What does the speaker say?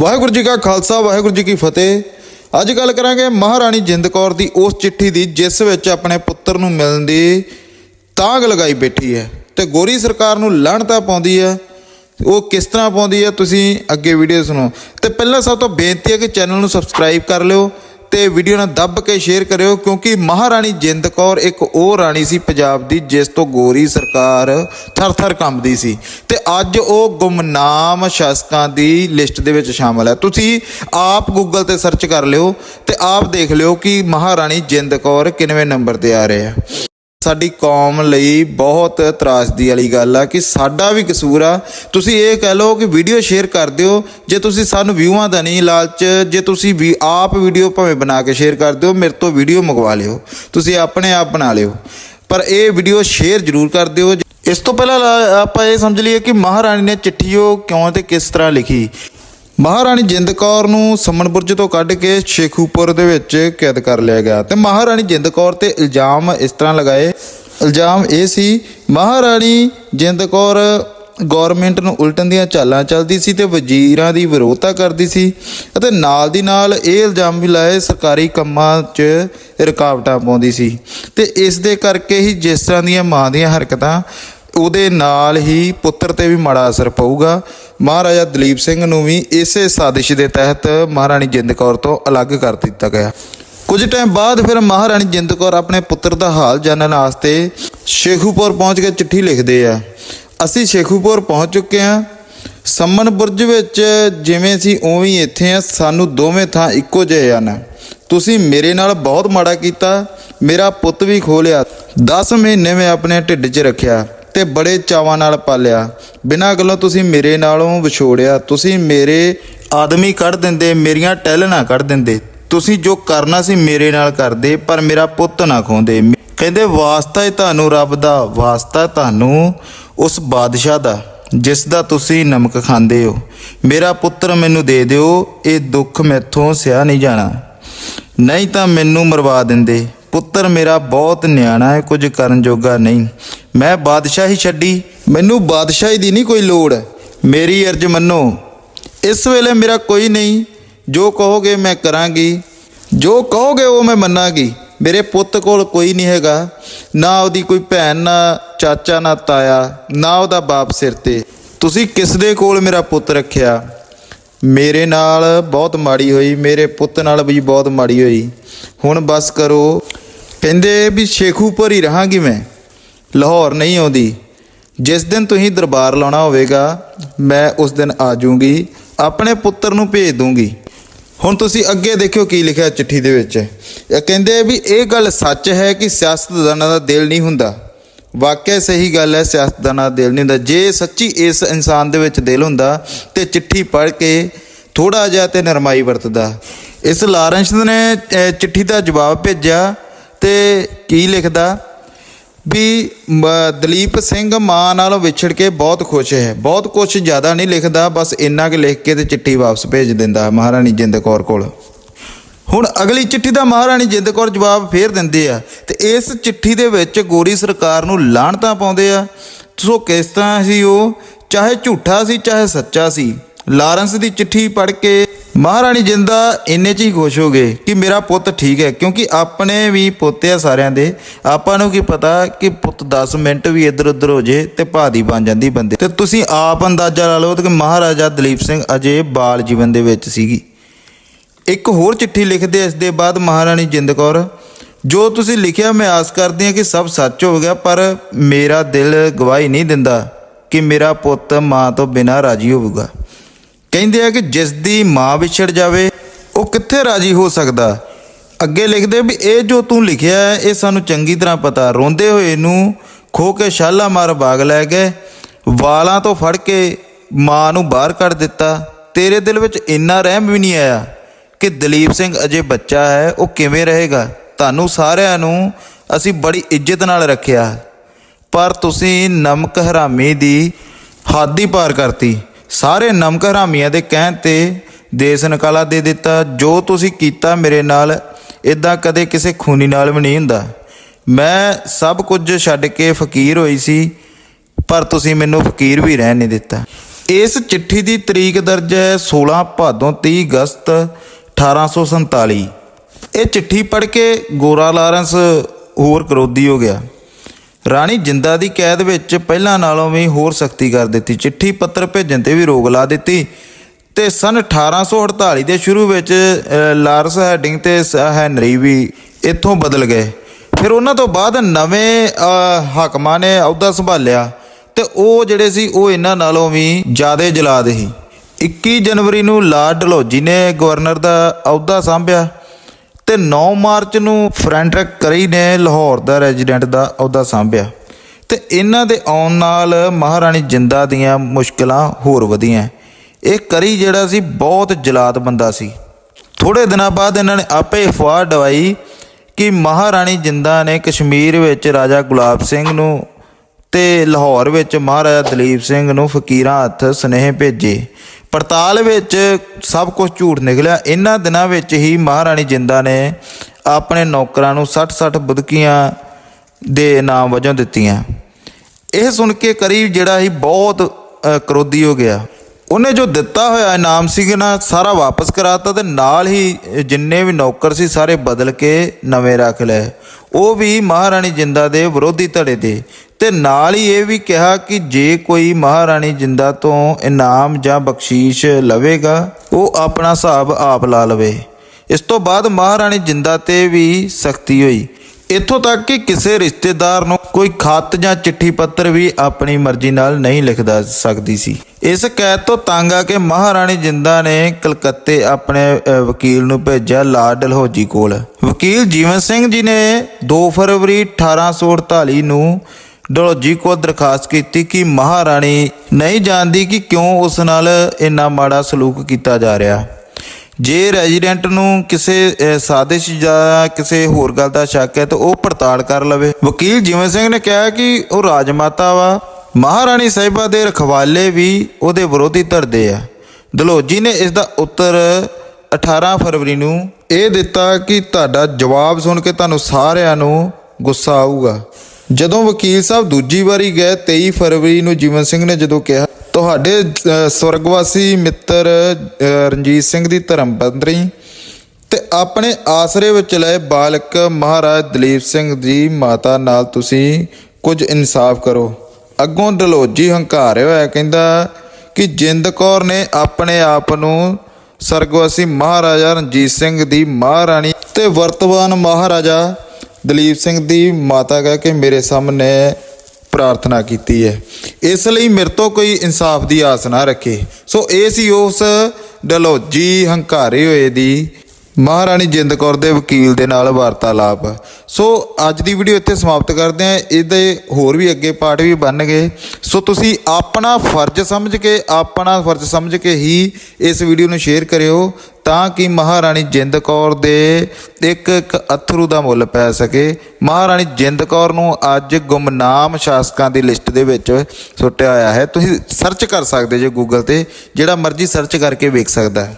ਵਾਹਿਗੁਰੂ ਜੀ ਕਾ ਖਾਲਸਾ, ਵਾਹਿਗੁਰੂ ਜੀ ਕੀ ਫਤਿਹ। ਅੱਜ ਗੱਲ ਕਰਾਂਗੇ ਮਹਾਰਾਣੀ ਜਿੰਦ ਕੌਰ ਦੀ ਉਸ ਚਿੱਠੀ ਦੀ, ਜਿਸ ਵਿੱਚ ਆਪਣੇ ਪੁੱਤਰ ਨੂੰ ਮਿਲਣ ਦੀ ਤਾਂਗ ਲਗਾਈ ਬੈਠੀ ਹੈ ਤੇ ਗੋਰੀ ਸਰਕਾਰ ਨੂੰ ਲਾਹਣਤਾ ਪਾਉਂਦੀ ਹੈ। ਉਹ ਕਿਸ ਤਰ੍ਹਾਂ ਪਾਉਂਦੀ ਹੈ, ਤੁਸੀਂ ਅੱਗੇ ਵੀਡੀਓ ਸੁਣੋ। ਤੇ ਪਹਿਲਾਂ ਸਭ ਤੋਂ ਬੇਨਤੀ ਹੈ ਕਿ ਚੈਨਲ ਨੂੰ ਸਬਸਕ੍ਰਾਈਬ ਕਰ ਲਿਓ ਤੇ ਵੀਡੀਓ ਨੂੰ ਦੱਬ ਕੇ ਸ਼ੇਅਰ ਕਰਿਓ, ਕਿਉਂਕਿ ਮਹਾਰਾਣੀ ਜਿੰਦ ਕੌਰ ਇੱਕ ਉਹ ਰਾਣੀ ਸੀ ਪੰਜਾਬ ਦੀ, ਜਿਸ ਤੋਂ ਗੋਰੀ ਸਰਕਾਰ ਥਰ-ਥਰ ਕੰਬਦੀ ਸੀ। ਤੇ ਅੱਜ ਉਹ ਗੁਮਨਾਮ ਸ਼ਾਸਕਾਂ ਦੀ ਲਿਸਟ ਦੇ ਵਿੱਚ ਸ਼ਾਮਲ ਹੈ। ਤੁਸੀਂ ਆਪ ਗੂਗਲ ਤੇ ਸਰਚ ਕਰ ਲਿਓ ਤੇ ਆਪ ਦੇਖ ਲਿਓ ਕਿ ਮਹਾਰਾਣੀ ਜਿੰਦ ਕੌਰ ਕਿੰਨਵੇਂ ਨੰਬਰ ਤੇ ਆ ਰਹੇ ਆ। ਸਾਡੀ ਕੌਮ ਲਈ ਬਹੁਤ ਤਰਾਸਦੀ ਵਾਲੀ ਗੱਲ ਆ ਕਿ ਸਾਡਾ ਵੀ ਕਸੂਰ ਆ। ਤੁਸੀਂ ਇਹ ਕਹਿ ਲਓ ਕਿ ਵੀਡੀਓ ਸ਼ੇਅਰ ਕਰ ਦਿਓ। ਜੇ ਤੁਸੀਂ ਸਾਨੂੰ ਵਿਊਆਂ ਦਾ ਨਹੀਂ ਲਾਲਚ, ਜੇ ਤੁਸੀਂ ਵੀ ਆਪ ਵੀਡੀਓ ਭਾਵੇਂ ਬਣਾ ਕੇ ਸ਼ੇਅਰ ਕਰ ਦਿਓ, ਮੇਰੇ ਤੋਂ ਵੀਡੀਓ ਮੰਗਵਾ ਲਿਓ। ਤੁਸੀਂ ਆਪਣੇ ਆਪ ਬਣਾ ਲਿਓ। ਪਰ ਇਹ ਵੀਡੀਓ ਸ਼ੇਅਰ ਜ਼ਰੂਰ ਕਰ ਦਿਓ। ਇਸ ਤੋਂ ਪਹਿਲਾਂ ਲਾ- ਆਪਾਂ ਇਹ ਸਮਝ ਲਈਏ ਕਿ ਮਹਾਰਾਣੀ ਨੇ ਚਿੱਠੀ ਉਹ ਕਿਉਂ ਤੇ ਕਿਸ ਤਰ੍ਹਾਂ ਲਿਖੀ? ਮਹਾਰਾਣੀ ਜਿੰਦ ਕੌਰ ਨੂੰ ਸਮਨ ਬੁਰਜ ਤੋਂ ਕੱਢ ਕੇ ਸ਼ੇਖੂਪੁਰ ਦੇ ਵਿੱਚ ਕੈਦ ਕਰ ਲਿਆ ਗਿਆ ਤੇ ਮਹਾਰਾਣੀ ਜਿੰਦ ਕੌਰ ਤੇ ਇਲਜ਼ਾਮ ਇਸ ਤਰ੍ਹਾਂ ਲਗਾਏ। ਇਲਜ਼ਾਮ ਇਹ ਸੀ, ਮਹਾਰਾਣੀ ਜਿੰਦ ਕੌਰ ਗਵਰਨਮੈਂਟ ਨੂੰ ਉਲਟਣ ਦੀਆਂ ਚਾਲਾਂ ਚੱਲਦੀ ਸੀ ਤੇ ਵਜ਼ੀਰਾਂ ਦੀ ਵਿਰੋਧਤਾ ਕਰਦੀ ਸੀ ਅਤੇ ਨਾਲ ਦੀ ਨਾਲ ਇਹ ਇਲਜ਼ਾਮ ਵੀ ਲਾਏ ਸਰਕਾਰੀ ਕੰਮਾਂ 'ਚ ਰੁਕਾਵਟਾਂ ਪਾਉਂਦੀ ਸੀ ਤੇ ਇਸ ਦੇ ਕਰਕੇ ਹੀ ਜਿਸ ਤਰ੍ਹਾਂ ਦੀਆਂ ਮਾਂ ਦੀਆਂ ਹਰਕਤਾਂ ਉਹਦੇ ਨਾਲ ਹੀ ਪੁੱਤਰ ਤੇ ਵੀ ਮਾੜਾ ਅਸਰ ਪਊਗਾ। ਮਹਾਰਾਜਾ ਦਲੀਪ ਸਿੰਘ ਨੂੰ ਵੀ ਇਸੇ ਸਾਜ਼ਿਸ਼ ਦੇ ਤਹਿਤ ਮਹਾਰਾਣੀ ਜਿੰਦ ਕੌਰ ਤੋਂ ਅਲੱਗ ਕਰ ਦਿੱਤਾ ਗਿਆ। ਕੁਝ ਟਾਈਮ ਬਾਅਦ ਫਿਰ ਮਹਾਰਾਣੀ ਜਿੰਦ ਕੌਰ ਆਪਣੇ ਪੁੱਤਰ ਦਾ ਹਾਲ ਜਾਣਨ ਵਾਸਤੇ ਸ਼ੇਖੂਪੁਰ ਪਹੁੰਚ ਕੇ ਚਿੱਠੀ ਲਿਖਦੇ ਆ। ਅਸੀਂ ਸ਼ੇਖੂਪੁਰ ਪਹੁੰਚ ਚੁੱਕੇ ਹਾਂ। ਸੰਮਨ ਬੁਰਜ ਵਿੱਚ ਜਿਵੇਂ ਸੀ ਉਵੇਂ ਇੱਥੇ ਆ ਸਾਨੂੰ ਦੋਵੇਂ ਥਾਂ ਇੱਕੋ ਜਿਹੇ ਹਨ। ਤੁਸੀਂ ਮੇਰੇ ਨਾਲ ਬਹੁਤ ਮਾੜਾ ਕੀਤਾ। ਮੇਰਾ ਪੁੱਤ ਵੀ ਖੋਲਿਆ 10 ਮਹੀਨੇ ਮੈਂ ਆਪਣੇ ਢਿੱਡ 'ਚ ਰੱਖਿਆ। ਤੇ ਬੜੇ ਚਾਵਾਂ ਨਾਲ ਪਾਲਿਆ। ਬਿਨਾਂ ਗੱਲੋਂ ਤੁਸੀਂ ਮੇਰੇ ਨਾਲੋਂ ਵਿਛੋੜਿਆ। ਤੁਸੀਂ ਮੇਰੇ ਆਦਮੀ ਕੱਢ ਦਿੰਦੇ, ਮੇਰੀਆਂ ਟਹਿਲਣਾ ਕੱਢ ਦਿੰਦੇ। ਤੁਸੀਂ ਜੋ ਕਰਨਾ ਸੀ ਮੇਰੇ ਨਾਲ ਕਰਦੇ, ਪਰ ਮੇਰਾ ਪੁੱਤ ਨਾ ਖੋਂਦੇ। ਕਹਿੰਦੇ, ਵਾਸਤਾ ਹੀ ਤੁਹਾਨੂੰ ਰੱਬ ਦਾ, ਵਾਸਤਾ ਤੁਹਾਨੂੰ ਉਸ ਬਾਦਸ਼ਾਹ ਦਾ, ਜਿਸ ਦਾ ਤੁਸੀਂ ਨਮਕ ਖਾਂਦੇ ਹੋ। ਮੇਰਾ ਪੁੱਤਰ ਮੈਨੂੰ ਦੇ ਦਿਓ, ਇਹ ਦੁੱਖ ਮੈਥੋਂ ਸਿਆ ਨਹੀਂ ਜਾਣਾ। ਨਹੀਂ ਤਾਂ ਮੈਨੂੰ ਮਰਵਾ ਦਿੰਦੇ। ਪੁੱਤਰ ਮੇਰਾ ਬਹੁਤ ਨਿਆਣਾ ਹੈ ਕੁਝ ਕਰਨ ਜੋਗਾ ਨਹੀਂ। ਮੈਂ ਬਾਦਸ਼ਾਹੀ ਛੱਡੀ। ਮੈਨੂੰ ਬਾਦਸ਼ਾਹੀ ਦੀ ਨਹੀਂ ਕੋਈ ਲੋੜ। ਮੇਰੀ ਅਰਜ਼ ਮੰਨੋ। ਇਸ ਵੇਲੇ ਮੇਰਾ ਕੋਈ ਨਹੀਂ। ਜੋ ਕਹੋਗੇ ਮੈਂ ਕਰਾਂਗੀ। ਜੋ ਕਹੋਗੇ ਉਹ ਮੈਂ ਮੰਨਾਂਗੀ। ਮੇਰੇ ਪੁੱਤ ਕੋਲ ਕੋਈ ਨਹੀਂ ਹੈਗਾ। ਨਾ ਉਹਦੀ ਕੋਈ ਭੈਣ, ਨਾ ਚਾਚਾ, ਨਾ ਤਾਇਆ, ਨਾ ਉਹਦਾ ਬਾਪ ਸਿਰ ਤੇ। ਤੁਸੀਂ ਕਿਸ ਦੇ ਕੋਲ ਮੇਰਾ ਪੁੱਤ ਰੱਖਿਆ? ਮੇਰੇ ਨਾਲ ਬਹੁਤ ਮਾੜੀ ਹੋਈ। ਮੇਰੇ ਪੁੱਤ ਨਾਲ ਵੀ ਬਹੁਤ ਮਾੜੀ ਹੋਈ। ਹੁਣ ਬਸ ਕਰੋ। ਕਹਿੰਦੇ ਵੀ ਸ਼ੇਖੂਪੁਰ ਹੀ ਰਹਾਂਗੀ ਮੈਂ। ਲਾਹੌਰ ਨਹੀਂ ਆਉਂਦੀ। ਜਿਸ ਦਿਨ ਤੁਸੀਂ ਦਰਬਾਰ ਲਾਉਣਾ ਹੋਵੇਗਾ, ਮੈਂ ਉਸ ਦਿਨ ਆ ਜਾਊਂਗੀ, ਆਪਣੇ ਪੁੱਤਰ ਨੂੰ ਭੇਜ ਦੂੰਗੀ ਹੁਣ ਤੁਸੀਂ ਅੱਗੇ ਦੇਖਿਓ ਕੀ ਲਿਖਿਆ ਚਿੱਠੀ ਦੇ ਵਿੱਚ। ਇਹ ਕਹਿੰਦੇ ਵੀ ਇਹ ਗੱਲ ਸੱਚ ਹੈ ਕਿ ਸਿਆਸਤਦਾਨਾਂ ਦਾ ਦਿਲ ਨਹੀਂ ਹੁੰਦਾ। ਵਾਕਿਆ ਸਹੀ ਗੱਲ ਹੈ, ਸਿਆਸਤਦਾਨਾਂ ਦਾ ਦਿਲ ਨਹੀਂ ਹੁੰਦਾ। ਜੇ ਸੱਚੀ ਇਸ ਇਨਸਾਨ ਦੇ ਵਿੱਚ ਦਿਲ ਹੁੰਦਾ, ਤੇ ਚਿੱਠੀ ਪੜ੍ਹ ਕੇ ਥੋੜਾ ਜਿਹਾ ਤੇ ਨਰਮਾਈ ਵਰਤਦਾ। ਇਸ ਲਾਰੈਂਸ ਨੇ ਚਿੱਠੀ ਦਾ ਜਵਾਬ ਭੇਜਿਆ, ਤੇ ਕੀ ਲਿਖਦਾ? ਵੀ, ਮ- ਦਲੀਪ ਸਿੰਘ ਮਾਂ ਨਾਲ ਵਿਛੜ ਕੇ ਬਹੁਤ ਖੁਸ਼ ਹੈ। ਬਹੁਤ ਕੁਝ ਜ਼ਿਆਦਾ ਨਹੀਂ ਲਿਖਦਾ, ਬਸ ਇੰਨਾ ਕਿ ਲਿਖ ਕੇ ਤੇ ਚਿੱਠੀ ਵਾਪਸ ਭੇਜ ਦਿੰਦਾ ਮਹਾਰਾਣੀ ਜਿੰਦ ਕੌਰ ਕੋਲ। ਹੁਣ ਅਗਲੀ ਚਿੱਠੀ ਦਾ ਮਹਾਰਾਣੀ ਜਿੰਦ ਕੌਰ ਜਵਾਬ ਫੇਰ ਦਿੰਦੇ ਆ ਤੇ ਇਸ ਚਿੱਠੀ ਦੇ ਵਿੱਚ ਗੋਰੀ ਸਰਕਾਰ ਨੂੰ ਲਾਹਣਤਾਂ ਪਾਉਂਦੇ ਆ। ਸੋ ਕਿਸ ਤਰ੍ਹਾਂ ਸੀ ਉਹ? ਚਾਹੇ ਝੂਠਾ ਸੀ, ਚਾਹੇ ਸੱਚਾ ਸੀ। ਲਾਰੈਂਸ ਦੀ ਚਿੱਠੀ ਪੜ੍ਹ ਕੇ ਮਹਾਰਾਣੀ ਜਿੰਦਾ ਇੰਨੇ ਚ ਹੀ ਖੁਸ਼ ਹੋ ਗਏ ਕਿ ਮੇਰਾ ਪੁੱਤ ਠੀਕ ਹੈ, ਕਿਉਂਕਿ ਆਪਣੇ ਵੀ ਪੋਤੇ ਆ ਸਾਰਿਆਂ ਦੇ। ਆਪਾਂ ਨੂੰ ਕੀ ਪਤਾ ਕਿ ਪੁੱਤ 10 ਮਿੰਟ ਵੀ ਇੱਧਰ ਉੱਧਰ ਹੋ ਜੇ ਤੇ ਭਾਦੀ ਬਣ ਜਾਂਦੀ ਬੰਦੇ। ਤੇ ਤੁਸੀਂ ਆਪ ਅੰਦਾਜ਼ਾ ਲਾ ਲਓ ਕਿ ਮਹਾਰਾਜਾ ਦਲੀਪ ਸਿੰਘ ਅਜੇ ਬਾਲ ਜੀਵਨ ਦੇ ਵਿੱਚ ਸੀਗੀ। ਇੱਕ ਹੋਰ ਚਿੱਠੀ ਲਿਖਦੇ ਇਸ ਦੇ ਬਾਅਦ ਮਹਾਰਾਣੀ ਜਿੰਦ ਕੌਰ, ਜੋ ਤੁਸੀਂ ਲਿਖਿਆ ਮੈਂ ਆਸ ਕਰਦੀ ਹਾਂ ਕਿ ਸਭ ਸੱਚ ਹੋ ਗਿਆ, ਪਰ ਮੇਰਾ ਦਿਲ ਗਵਾਹੀ ਨਹੀਂ ਦਿੰਦਾ ਕਿ ਮੇਰਾ ਪੁੱਤ ਮਾਂ ਤੋਂ ਬਿਨਾਂ ਰਾਜੀ ਹੋਊਗਾ। ਕਹਿੰਦੇ ਆ ਕਿ ਜਿਸ ਦੀ ਮਾਂ ਵਿਛੜ ਜਾਵੇ, ਉਹ ਕਿੱਥੇ ਰਾਜੀ ਹੋ ਸਕਦਾ? ਅੱਗੇ ਲਿਖਦੇ ਵੀ ਇਹ ਜੋ ਤੂੰ ਲਿਖਿਆ ਹੈ, ਇਹ ਸਾਨੂੰ ਚੰਗੀ ਤਰ੍ਹਾਂ ਪਤਾ। ਰੋਂਦੇ ਹੋਏ ਨੂੰ ਖੋ ਕੇ ਸ਼ਾਲਾ ਬਾਗ ਲੈ ਗਏ। ਵਾਲਾਂ ਤੋਂ ਫੜ ਕੇ ਮਾਂ ਨੂੰ ਬਾਹਰ ਕੱਢ ਦਿੱਤਾ। ਤੇਰੇ ਦਿਲ ਵਿੱਚ ਇੰਨਾ ਰਹਿਮ ਵੀ ਨਹੀਂ ਆਇਆ ਕਿ ਦਲੀਪ ਸਿੰਘ ਅਜੇ ਬੱਚਾ ਹੈ, ਉਹ ਕਿਵੇਂ ਰਹੇਗਾ? ਤੁਹਾਨੂੰ ਸਾਰਿਆਂ ਨੂੰ ਅਸੀਂ ਬੜੀ ਇੱਜ਼ਤ ਨਾਲ ਰੱਖਿਆ। ਪਰ ਤੁਸੀਂ ਨਮਕ ਹਰਾਮੀ ਦੀ ਹੱਦ ਹੀ ਪਾਰ ਕਰਤੀ। ਸਾਰੇ ਨਮਕ ਹਰਾਮੀਆਂ ਦੇ ਕਹਿਣ ਤੇ ਦੇਸ ਨਕਾਲਾ ਦੇ ਦਿੱਤਾ, ਜੋ ਤੁਸੀਂ ਕੀਤਾ ਮੇਰੇ ਨਾਲ ਇਦਾਂ ਕਦੇ ਕਿਸੇ ਖੂਨੀ ਨਾਲ ਵੀ ਨਹੀਂ ਹੁੰਦਾ। ਮੈਂ ਸਭ ਕੁਝ ਛੱਡ ਕੇ ਫਕੀਰ ਹੋਈ ਸੀ, ਪਰ ਤੁਸੀਂ ਮੈਨੂੰ ਫਕੀਰ ਵੀ ਰਹਿਣ ਨਹੀਂ ਦਿੱਤਾ। ਇਸ ਚਿੱਠੀ ਦੀ ਤਰੀਕ ਦਰਜ ਹੈ 16 ਭਾਦੋਂ 30 ਅਗਸਤ 1847 ਇਹ ਚਿੱਠੀ ਪੜ੍ਹ ਕੇ ਗੋਰਾ ਲਾਰੈਂਸ ਹੋਰ ਕਰੋਧੀ ਹੋ ਗਿਆ। ਰਾਣੀ ਜਿੰਦਾ ਦੀ ਕੈਦ ਵਿੱਚ ਪਹਿਲਾਂ ਨਾਲੋਂ ਵੀ ਹੋਰ ਸਖਤੀ ਕਰ ਦਿੱਤੀ। ਚਿੱਠੀ ਪੱਤਰ ਭੇਜਣ ਤੇ ਵੀ ਰੋਕ ਲਾ ਦਿੱਤੀ। ਤੇ ਸਨ 1848 ਦੇ ਸ਼ੁਰੂ ਵਿੱਚ ਲਾਰਸ ਹੈਡਿੰਗ ਤੇ ਸ- ਹੈਨਰੀ ਵੀ ਇੱਥੋਂ ਬਦਲ ਗਏ। ਫਿਰ ਉਹਨਾਂ ਤੋਂ ਬਾਅਦ ਨਵੇਂ ਅ, ਹਾਕਮਾਂ ਨੇ ਅਹੁਦਾ ਸੰਭਾਲਿਆ ਤੇ ਉਹ ਜਿਹੜੇ ਸੀ ਉਹ ਇਹਨਾਂ ਨਾਲੋਂ ਵੀ ਜ਼ਿਆਦਾ ਜਲਾਦ ਸੀ। 21 ਜਨਵਰੀ ਨੂੰ ਲਾਰਡ ਡਲਹੌਜੀ ਨੇ ਗਵਰਨਰ ਦਾ ਅਹੁਦਾ ਸੰਭਿਆ। ਤੇ 9 ਮਾਰਚ ਨੂੰ ਫਰੈਂਡਰਿਕ ਕਰੀ ਨੇ ਲਾਹੌਰ ਦਾ ਰੈਜ਼ੀਡੈਂਟ ਦਾ ਅਹੁਦਾ ਸੰਭਿਆ। ਤੇ ਇਹਨਾਂ ਦੇ ਆਉਣ ਨਾਲ ਮਹਾਰਾਣੀ ਜਿੰਦਾ ਦੀਆਂ ਮੁਸ਼ਕਲਾਂ ਹੋਰ ਵਧੀਆਂ। ਇਹ ਕਰੀ ਜਿਹੜਾ ਸੀ, ਬਹੁਤ ਜਲਾਦ ਬੰਦਾ ਸੀ। ਥੋੜੇ ਦਿਨਾਂ ਬਾਅਦ ਇਹਨਾਂ ਨੇ ਆਪੇ ਅਫਵਾਹ ਡਵਾਈ ਕਿ ਮਹਾਰਾਣੀ ਜਿੰਦਾ ਨੇ ਕਸ਼ਮੀਰ ਵਿੱਚ ਰਾਜਾ ਗੁਲਾਬ ਸਿੰਘ ਨੂੰ ਤੇ ਲਾਹੌਰ ਵਿੱਚ ਮਹਾਰਾਜਾ ਦਲੀਪ ਸਿੰਘ ਨੂੰ ਫਕੀਰਾਂ ਹੱਥ ਸੁਨੇਹੇ ਭੇਜੇ। ਪੜਤਾਲ ਵਿੱਚ ਸਭ ਕੁਝ ਝੂਠ ਨਿਕਲਿਆ। ਇਹਨਾਂ ਦਿਨਾਂ ਵਿੱਚ ਹੀ ਮਹਾਰਾਣੀ ਜਿੰਦਾ ਨੇ ਆਪਣੇ ਨੌਕਰਾਂ ਨੂੰ 60-60 ਬੁਦਕੀਆਂ ਦੇ ਇਨਾਮ ਵਜੋਂ ਦਿੱਤੀਆਂ। ਇਹ ਸੁਣ ਕੇ ਕਰੀਬ ਜਿਹੜਾ ਸੀ ਬਹੁਤ ਅ, ਕਰੋਧੀ ਹੋ ਗਿਆ। ਉਹਨੇ ਜੋ ਦਿੱਤਾ ਹੋਇਆ ਇਨਾਮ ਸੀ ਨਾ, ਸਾਰਾ ਵਾਪਸ ਕਰਾਤਾ ਤੇ ਨਾਲ ਹੀ ਜਿੰਨੇ ਵੀ ਨੌਕਰ ਸੀ ਸਾਰੇ ਬਦਲ ਕੇ ਨਵੇਂ ਰੱਖ ਲਏ। ਉਹ ਵੀ ਮਹਾਰਾਣੀ ਜਿੰਦਾ ਦੇ ਵਿਰੋਧੀ ਧੜੇ ਦੇ ਤੇ ਨਾਲ ਹੀ ਇਹ ਵੀ ਕਿਹਾ ਕਿ ਜੇ ਕੋਈ ਮਹਾਰਾਣੀ ਜਿੰਦਾ ਤੋਂ ਇਨਾਮ ਜਾਂ ਬਖਸ਼ੀਸ਼ ਲਵੇਗਾ, ਉਹ ਆਪਣਾ ਹਿਸਾਬ ਆਪ ਲਾ ਲਵੇ। ਇਸ ਤੋਂ ਬਾਅਦ ਮਹਾਰਾਣੀ ਜਿੰਦਾ ਤੇ ਵੀ ਸਖਤੀ ਹੋਈ। ਇੱਥੋਂ ਤੱਕ ਕਿ ਕਿਸੇ ਰਿਸ਼ਤੇਦਾਰ ਨੂੰ ਕੋਈ ਖਤ ਜਾਂ ਚਿੱਠੀ ਪੱਤਰ ਵੀ ਆਪਣੀ ਮਰਜ਼ੀ ਨਾਲ ਨਹੀਂ ਲਿਖਦਾ ਸਕਦੀ ਸੀ। ਇਸ ਕੈਦ ਤੋਂ ਤੰਗ ਆ ਕੇ ਮਹਾਰਾਣੀ ਜਿੰਦਾ ਨੇ ਕਲਕੱਤੇ ਆਪਣੇ ਵਕੀਲ ਨੂੰ ਭੇਜਿਆ ਲਾਰਡ ਡਲਹੌਜੀ ਕੋਲ। ਵਕੀਲ ਜੀਵਨ ਸਿੰਘ ਜੀ ਨੇ 2 ਫਰਵਰੀ 1848 ਨੂੰ ਡਲਹੌਜੀ ਕੋਲ ਦਰਖਾਸਤ ਕੀਤੀ ਕਿ ਮਹਾਰਾਣੀ ਨਹੀਂ ਜਾਣਦੀ ਕਿ ਕਿਉਂ ਉਸ ਨਾਲ ਇੰਨਾ ਮਾੜਾ ਸਲੂਕ ਕੀਤਾ ਜਾ ਰਿਹਾ। ਜੇ ਰੈਜ਼ੀਡੈਂਟ ਨੂੰ ਕਿਸੇ ਸਾਜ਼ਿਸ਼ ਜਾਂ ਕਿਸੇ ਹੋਰ ਗੱਲ ਦਾ ਸ਼ੱਕ ਹੈ, ਤਾਂ ਉਹ ਪੜਤਾਲ ਕਰ ਲਵੇ। ਵਕੀਲ ਜਿਵੇਂ ਸਿੰਘ ਨੇ ਕਿਹਾ ਕਿ ਉਹ ਰਾਜਮਾਤਾ ਵਾ। ਮਹਾਰਾਣੀ ਸਾਹਿਬਾ ਦੇ ਰਖਵਾਲੇ ਵੀ ਉਹਦੇ ਵਿਰੋਧੀ ਧਰਦੇ ਆ। ਦਲੋਜੀ ਨੇ ਇਸ ਦਾ ਉੱਤਰ 18 ਫਰਵਰੀ ਨੂੰ ਇਹ ਦਿੱਤਾ ਕਿ ਤੁਹਾਡਾ ਜਵਾਬ ਸੁਣ ਕੇ ਤੁਹਾਨੂੰ ਸਾਰਿਆਂ ਨੂੰ ਗੁੱਸਾ ਆਊਗਾ। ਜਦੋਂ ਵਕੀਲ ਸਾਹਿਬ ਦੂਜੀ ਵਾਰੀ ਗਏ 23 ਫਰਵਰੀ ਨੂੰ ਜੀਵਨ ਸਿੰਘ ਨੇ ਜਦੋਂ ਕਿਹਾ ਤੁਹਾਡੇ ਸਵਰਗਵਾਸੀ ਮਿੱਤਰ ਰਣਜੀਤ ਸਿੰਘ ਦੀ ਧਰਮ ਪਤਨੀ ਤੇ ਆਪਣੇ ਆਸਰੇ ਵਿੱਚ ਲਏ ਬਾਲਕ ਮਹਾਰਾਜ ਦਲੀਪ ਸਿੰਘ ਦੀ ਮਾਤਾ ਨਾਲ ਤੁਸੀਂ ਕੁਝ ਇਨਸਾਫ ਕਰੋ। ਅੱਗੋਂ ਡਲਹੌਜੀ ਹੰਕਾਰਿਆ ਹੋਇਆ ਕਹਿੰਦਾ ਕਿ ਜਿੰਦ ਕੌਰ ਨੇ ਆਪਣੇ ਆਪ ਨੂੰ ਸਰਗਵਾਸੀ ਮਹਾਰਾਜਾ ਰਣਜੀਤ ਸਿੰਘ ਦੀ ਮਹਾਰਾਣੀ ਤੇ ਵਰਤਮਾਨ ਮਹਾਰਾਜਾ ਦਲੀਪ ਸਿੰਘ ਦੀ ਮਾਤਾ ਕਹਿ ਕੇ ਮੇਰੇ ਸਾਹਮਣੇ ਪ੍ਰਾਰਥਨਾ ਕੀਤੀ ਹੈ। ਇਸ ਲਈ ਮੇਰੇ ਤੋਂ ਕੋਈ ਇਨਸਾਫ ਦੀ ਆਸ ਨਾ ਰੱਖੇ। ਸੋ ਇਹ ਸੀ ਉਸ ਡਲਹੌਜੀ ਹੰਕਾਰੇ ਹੋਏ ਦੀ ਮਹਾਰਾਣੀ ਜਿੰਦ ਕੌਰ ਦੇ ਵਕੀਲ ਦੇ ਨਾਲ ਵਾਰਤਾਲਾਪ। ਸੋ ਅੱਜ ਦੀ ਵੀਡੀਓ ਇੱਥੇ ਸਮਾਪਤ ਕਰਦੇ ਹਾਂ। ਇਹਦੇ ਹੋਰ ਵੀ ਅੱਗੇ ਪਾਠ ਵੀ ਬਣਨਗੇ। ਸੋ ਤੁਸੀਂ ਆਪਣਾ ਫਰਜ਼ ਸਮਝ ਕੇ, ਆਪਣਾ ਫਰਜ਼ ਸਮਝ ਕੇ ਹੀ ਇਸ ਵੀਡੀਓ ਨੂੰ ਸ਼ੇਅਰ ਕਰਿਓ ਤਾਂ ਕਿ ਮਹਾਰਾਣੀ ਜਿੰਦ ਕੌਰ ਦੇ ਇੱਕ ਇੱਕ ਅਥਰੂ ਦਾ ਮੁੱਲ ਪੈ ਸਕੇ। ਮਹਾਰਾਣੀ ਜਿੰਦ ਕੌਰ ਨੂੰ ਅੱਜ ਗੁਮਨਾਮ ਸ਼ਾਸਕਾਂ ਦੀ ਲਿਸਟ ਦੇ ਵਿੱਚ ਸੁੱਟਿਆ ਹੋਇਆ ਹੈ। ਤੁਸੀਂ ਸਰਚ ਕਰ ਸਕਦੇ ਜੇ ਗੂਗਲ ਤੇ। ਜਿਹੜਾ ਮਰਜ਼ੀ ਸਰਚ ਕਰਕੇ ਵੇਖ ਸਕਦਾ ਹੈ।